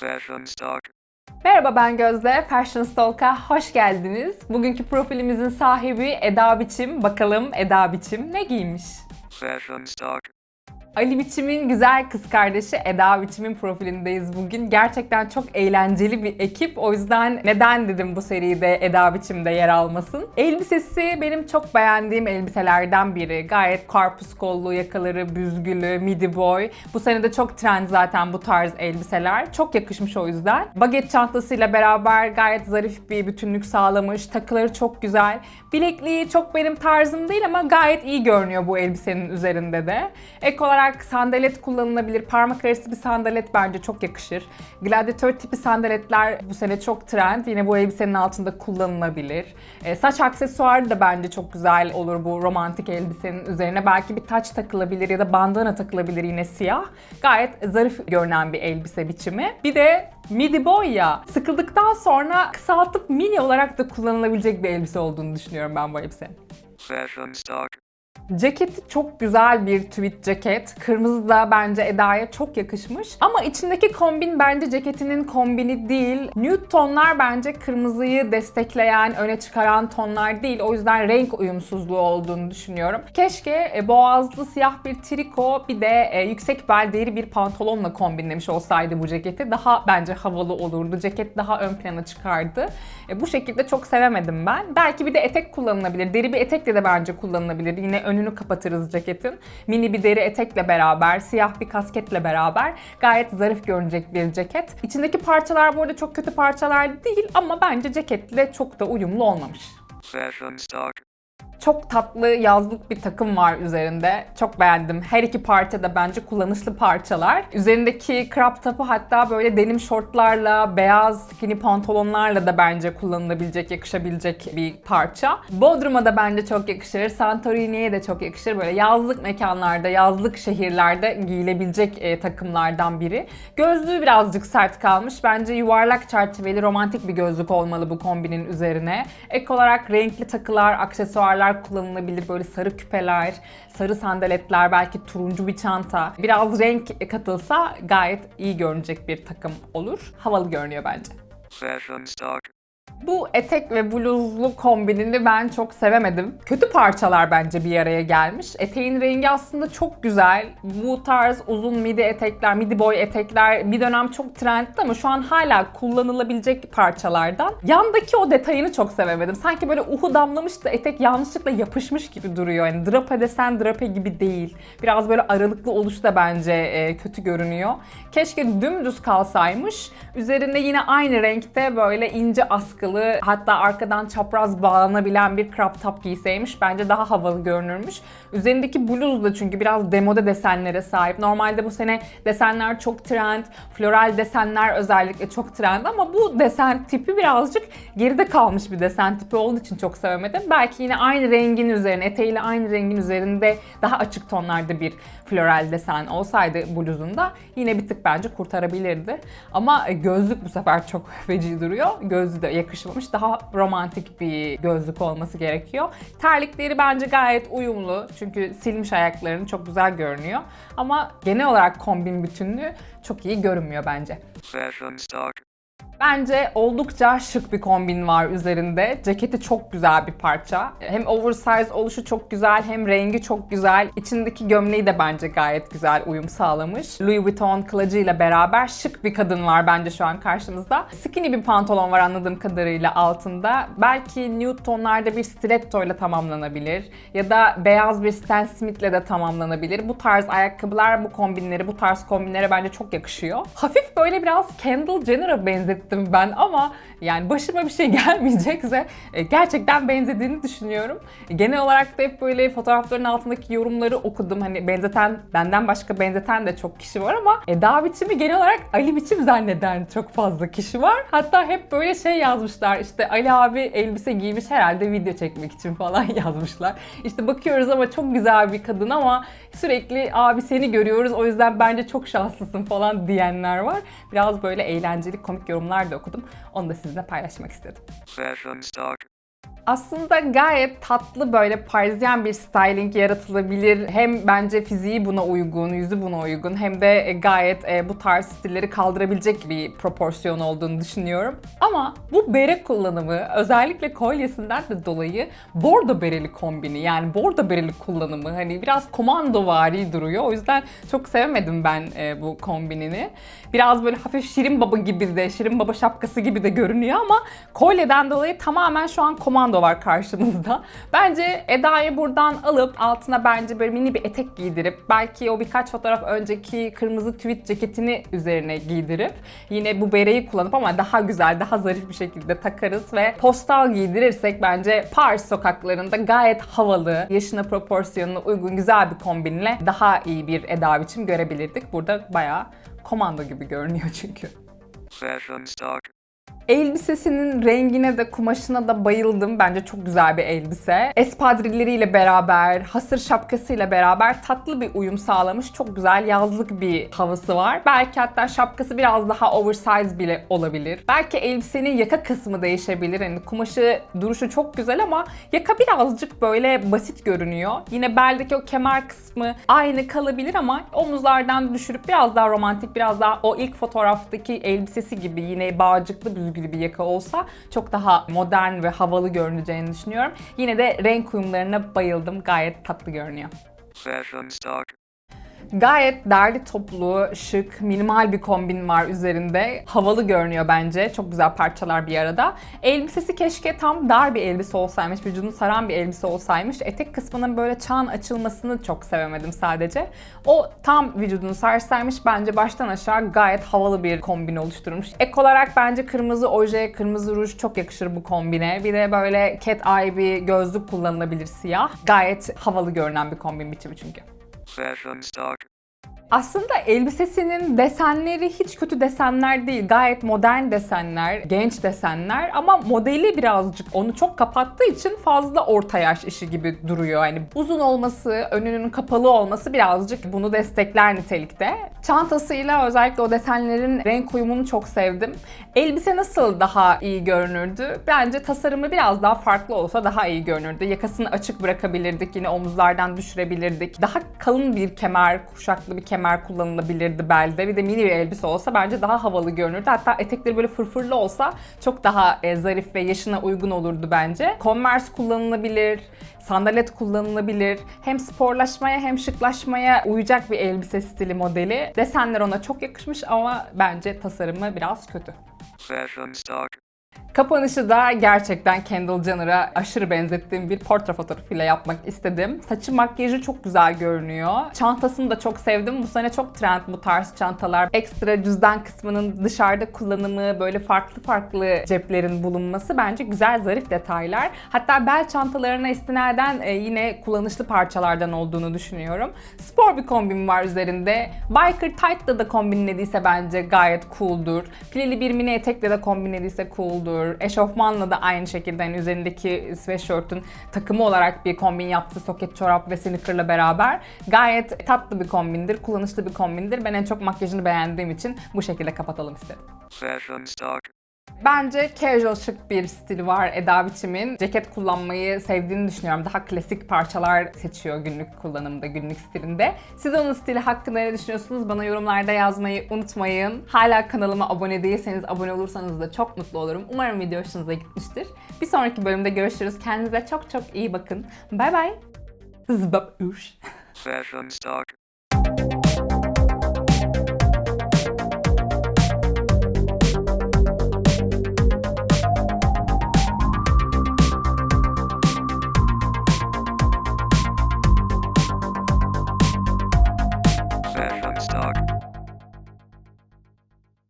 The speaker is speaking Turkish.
Fashion Stock. Merhaba ben Gözde, Fashion Stalk'a hoş geldiniz. Bugünkü profilimizin sahibi Eda Biçim. Bakalım Eda Biçim ne giymiş? Fashion Stock. Ali Biçim'in güzel kız kardeşi Eda Biçim'in profilindeyiz bugün. Gerçekten çok eğlenceli bir ekip. O yüzden neden dedim bu seride Eda Biçim'de yer almasın. Elbisesi benim çok beğendiğim elbiselerden biri. Gayet karpuz kollu, yakaları büzgülü, midi boy. Bu sene de çok trend zaten bu tarz elbiseler. Çok yakışmış o yüzden. Baget çantasıyla beraber gayet zarif bir bütünlük sağlamış. Takıları çok güzel. Bilekliği çok benim tarzım değil ama gayet iyi görünüyor bu elbisenin üzerinde de. Ek olarak sandalet kullanılabilir. Parmak arası bir sandalet bence çok yakışır. Gladyatör tipi sandaletler bu sene çok trend. Yine bu elbisenin altında kullanılabilir. E, saç aksesuarı da bence çok güzel olur bu romantik elbisenin üzerine. Belki bir taç takılabilir ya da bandana takılabilir yine siyah. Gayet zarif görünen bir elbise biçimi. Bir de midi boy ya. Sıkıldıktan sonra kısaltıp mini olarak da kullanılabilecek bir elbise olduğunu düşünüyorum ben bu elbisenin. Fashion. Ceketi çok güzel bir tweed ceket. Kırmızı da bence Eda'ya çok yakışmış. Ama içindeki kombin bence ceketinin kombini değil. Nude tonlar bence kırmızıyı destekleyen, öne çıkaran tonlar değil. O yüzden renk uyumsuzluğu olduğunu düşünüyorum. Keşke e, boğazlı siyah bir triko bir de e, yüksek bel deri bir pantolonla kombinlemiş olsaydı bu ceketi. Daha bence havalı olurdu. Ceket daha ön plana çıkardı. E, bu şekilde çok sevemedim ben. Belki bir de etek kullanılabilir. Deri bir etekle de bence kullanılabilir. Yine önünü kapatırız ceketin. Mini bir deri etekle beraber, siyah bir kasketle beraber gayet zarif görünecek bir ceket. İçindeki parçalar bu arada çok kötü parçalar değil ama bence ceketle çok da uyumlu olmamış. Fashion Stock. Çok tatlı yazlık bir takım var üzerinde. Çok beğendim. Her iki parça da bence kullanışlı parçalar. Üzerindeki crop top'u hatta böyle denim şortlarla, beyaz skinny pantolonlarla da bence kullanılabilecek, yakışabilecek bir parça. Bodrum'a da bence çok yakışır. Santorini'ye de çok yakışır. Böyle yazlık mekanlarda, yazlık şehirlerde giyilebilecek e, takımlardan biri. Gözlüğü birazcık sert kalmış. Bence yuvarlak çerçeveli romantik bir gözlük olmalı bu kombinin üzerine. Ek olarak renkli takılar, aksesuarlar kullanılabilir. Böyle sarı küpeler, sarı sandaletler, belki turuncu bir çanta. Biraz renk katılsa gayet iyi görünecek bir takım olur. Havalı görünüyor bence. Fashion Stock. Bu etek ve bluzlu kombinini ben çok sevemedim. Kötü parçalar bence bir araya gelmiş. Eteğin rengi aslında çok güzel. Bu tarz uzun midi etekler, midi boy etekler bir dönem çok trendti ama şu an hala kullanılabilecek parçalardan. Yandaki o detayını çok sevemedim. Sanki böyle uhu damlamış da etek yanlışlıkla yapışmış gibi duruyor. Yani drape desen drape gibi değil. Biraz böyle aralıklı oluş da bence e, kötü görünüyor. Keşke dümdüz kalsaymış. Üzerinde yine aynı renkte böyle ince askılı hatta arkadan çapraz bağlanabilen bir crop top giyseymiş. Bence daha havalı görünürmüş. Üzerindeki bluz da çünkü biraz demode desenlere sahip. Normalde bu sene desenler çok trend. Floral desenler özellikle çok trend ama bu desen tipi birazcık geride kalmış bir desen tipi olduğu için çok sevemedim. Belki yine aynı rengin üzerine, eteğiyle aynı rengin üzerinde daha açık tonlarda bir floral desen olsaydı bluzunda yine bir tık bence kurtarabilirdi. Ama gözlük bu sefer çok feci duruyor. Gözlüğü de yakışmamış. Daha romantik bir gözlük olması gerekiyor. Terlikleri bence gayet uyumlu. Çünkü silmiş ayaklarını çok güzel görünüyor. Ama genel olarak kombin bütünlüğü çok iyi görünmüyor bence. Bence oldukça şık bir kombin var üzerinde. Ceketi çok güzel bir parça. Hem oversize oluşu çok güzel hem rengi çok güzel. İçindeki gömleği de bence gayet güzel uyum sağlamış. Louis Vuitton kılıcıyla beraber şık bir kadın var bence şu an karşımızda. Skinny bir pantolon var anladığım kadarıyla altında. Belki nude tonlarda bir stiletto ile tamamlanabilir. Ya da beyaz bir Stan Smith'le de tamamlanabilir. Bu tarz ayakkabılar bu kombinleri, bu tarz kombinlere bence çok yakışıyor. Hafif böyle biraz Kendall Jenner'a benzettim ben ama yani başıma bir şey gelmeyecekse e, gerçekten benzediğini düşünüyorum. Genel olarak da hep böyle fotoğrafların altındaki yorumları okudum. Hani benzeten, benden başka benzeten de çok kişi var ama Eda biçimi genel olarak Ali biçim zanneden çok fazla kişi var. Hatta hep böyle şey yazmışlar işte Ali abi elbise giymiş herhalde video çekmek için falan yazmışlar. İşte bakıyoruz ama çok güzel bir kadın ama sürekli abi seni görüyoruz o yüzden bence çok şanslısın falan diyenler var. Biraz böyle eğlenceli komik yorumlar da okudum. Onu da sizinle paylaşmak istedim. Aslında gayet tatlı böyle parisyen bir styling yaratılabilir. Hem bence fiziği buna uygun, yüzü buna uygun hem de e, gayet e, bu tarz stilleri kaldırabilecek bir proporsiyon olduğunu düşünüyorum. Ama bu bere kullanımı özellikle kolyesinden de dolayı bordo bereli kombini yani bordo bereli kullanımı hani biraz komandovari duruyor. O yüzden çok sevemedim ben e, bu kombinini. Biraz böyle hafif Şirin Baba gibi de, Şirin Baba şapkası gibi de görünüyor ama kolyeden dolayı tamamen şu an komando var karşımızda. Bence Eda'yı buradan alıp altına bence böyle mini bir etek giydirip belki o birkaç fotoğraf önceki kırmızı tweed ceketini üzerine giydirip yine bu bereyi kullanıp ama daha güzel, daha zarif bir şekilde takarız ve postal giydirirsek bence Paris sokaklarında gayet havalı, yaşına proporsiyonuna uygun güzel bir kombinle daha iyi bir Eda biçim görebilirdik. Burada bayağı komando gibi görünüyor çünkü. Fashion stock. Elbisesinin rengine de kumaşına da bayıldım. Bence çok güzel bir elbise. Espadrilleriyle beraber, hasır şapkasıyla beraber tatlı bir uyum sağlamış. Çok güzel yazlık bir havası var. Belki hatta şapkası biraz daha oversize bile olabilir. Belki elbisenin yaka kısmı değişebilir. Hani kumaşı duruşu çok güzel ama yaka birazcık böyle basit görünüyor. Yine beldeki o kemer kısmı aynı kalabilir ama omuzlardan düşürüp biraz daha romantik, biraz daha o ilk fotoğraftaki elbisesi gibi yine bağcıklı büzgülü bir yaka olsa çok daha modern ve havalı görüneceğini düşünüyorum. Yine de renk uyumlarına bayıldım. Gayet tatlı görünüyor. Fashion stock. Gayet derli toplu, şık, minimal bir kombin var üzerinde. Havalı görünüyor bence. Çok güzel parçalar bir arada. Elbisesi keşke tam dar bir elbise olsaymış, vücudunu saran bir elbise olsaymış. Etek kısmının böyle çağın açılmasını çok sevemedim sadece. O tam vücudunu sarsaymış bence baştan aşağı gayet havalı bir kombin oluşturmuş. Ek olarak bence kırmızı oje, kırmızı ruj çok yakışır bu kombine. Bir de böyle cat eye bir gözlük kullanılabilir siyah. Gayet havalı görünen bir kombin biçimi çünkü. Fashion stock. Aslında elbisesinin desenleri hiç kötü desenler değil. Gayet modern desenler, genç desenler ama modeli birazcık onu çok kapattığı için fazla orta yaş işi gibi duruyor. Yani uzun olması, önünün kapalı olması birazcık bunu destekler nitelikte. Çantasıyla özellikle o desenlerin renk uyumunu çok sevdim. Elbise nasıl daha iyi görünürdü? Bence tasarımı biraz daha farklı olsa daha iyi görünürdü. Yakasını açık bırakabilirdik, yine omuzlardan düşürebilirdik. Daha kalın bir kemer, kuşaklı bir kemer kullanılabilirdi belde. Bir de mini bir elbise olsa bence daha havalı görünürdü. Hatta etekleri böyle fırfırlı olsa çok daha e, zarif ve yaşına uygun olurdu bence. Converse kullanılabilir, sandalet kullanılabilir. Hem sporlaşmaya hem şıklaşmaya uyacak bir elbise stili modeli. Desenler ona çok yakışmış ama bence tasarımı biraz kötü. Fashion stock. Kapanışı da gerçekten Kendall Jenner'a aşırı benzettiğim bir portre fotoğrafıyla yapmak istedim. Saçı makyajı çok güzel görünüyor. Çantasını da çok sevdim. Bu sene çok trend bu tarz çantalar. Ekstra cüzdan kısmının dışarıda kullanımı, böyle farklı farklı ceplerin bulunması bence güzel zarif detaylar. Hatta bel çantalarına istinaden e, yine kullanışlı parçalardan olduğunu düşünüyorum. Spor bir kombin var üzerinde. Biker tight'la da kombinlediyse bence gayet cool'dur. Pileli bir mini etekle de kombinlediyse cool'dur. Eşofmanla da aynı şekilde hani üzerindeki sweatshirt'ün takımı olarak bir kombin yaptı. Soket çorap ve sneaker'la beraber. Gayet tatlı bir kombindir, kullanışlı bir kombindir. Ben en çok makyajını beğendiğim için bu şekilde kapatalım istedim. Bence casual şık bir stili var Eda biçimin. Ceket kullanmayı sevdiğini düşünüyorum. Daha klasik parçalar seçiyor günlük kullanımda, günlük stilinde. Siz onun stili hakkında ne düşünüyorsunuz? Bana yorumlarda yazmayı unutmayın. Hala kanalıma abone değilseniz abone olursanız da çok mutlu olurum. Umarım video hoşunuza gitmiştir. Bir sonraki bölümde görüşürüz. Kendinize çok çok iyi bakın. Bay bay. Zbap. Fashion stock.